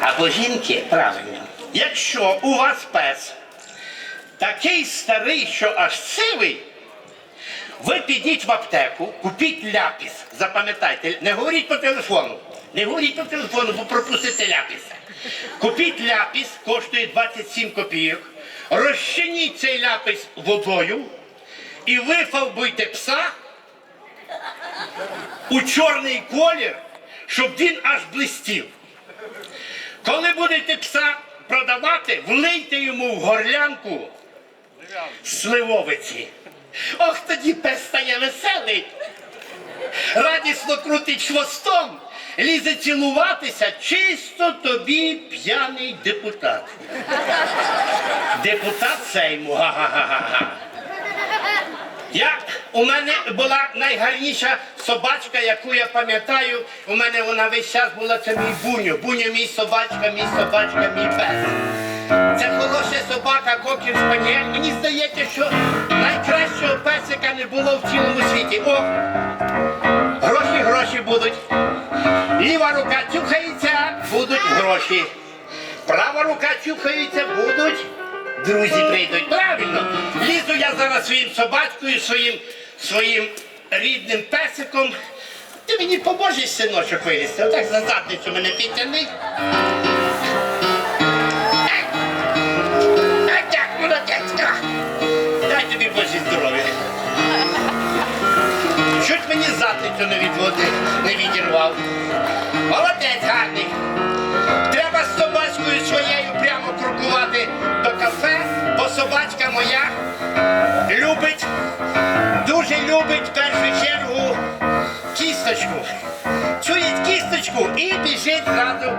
Або жінки, правильно. Якщо у вас пес такий старий, що аж сивий, ви підіть в аптеку, купіть ляпіс. Запам'ятайте, не говоріть по телефону. Не говоріть по телефону, бо пропустите ляпіса. Купіть ляпіс, коштує 27 копійок. Розчиніть цей ляпіс водою і вифарбуйте пса у чорний колір, щоб він аж блистів. Коли будете пса продавати, влийте йому в горлянку сливовиці. Ох, тоді пес стає веселий. Радісно крутить хвостом, лізе цілуватися, чисто тобі п'яний депутат. Депутат Сейму. Га-га-га-га. Я, у мене була найгарніша собачка, яку я пам'ятаю. У мене вона весь час була це мій буньо. Буньо мій собачка, мій собачка, мій пес. Це хороша собака, кокер спаніель. Мені здається, що найкращого песика не було в цілому світі. О, гроші, гроші будуть. Ліва рука чухається, будуть гроші. Права рука чухається, будуть. Друзі прийдуть. Правильно. Лізу я зараз своїм собачкою, своїм, своїм рідним песиком. Ти мені поможеш, синочок, вилізти. Отак за задницю мене підтягни. Дай тобі Божі здоров'я. Чуть мені задницю не відводи, не відірвав. Молодець гарний. Кісточку. Чує кісточку і біжить зразу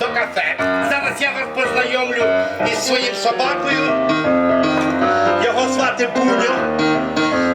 до кафе. Зараз я вас познайомлю із своїм собакою. Його звати Буньо.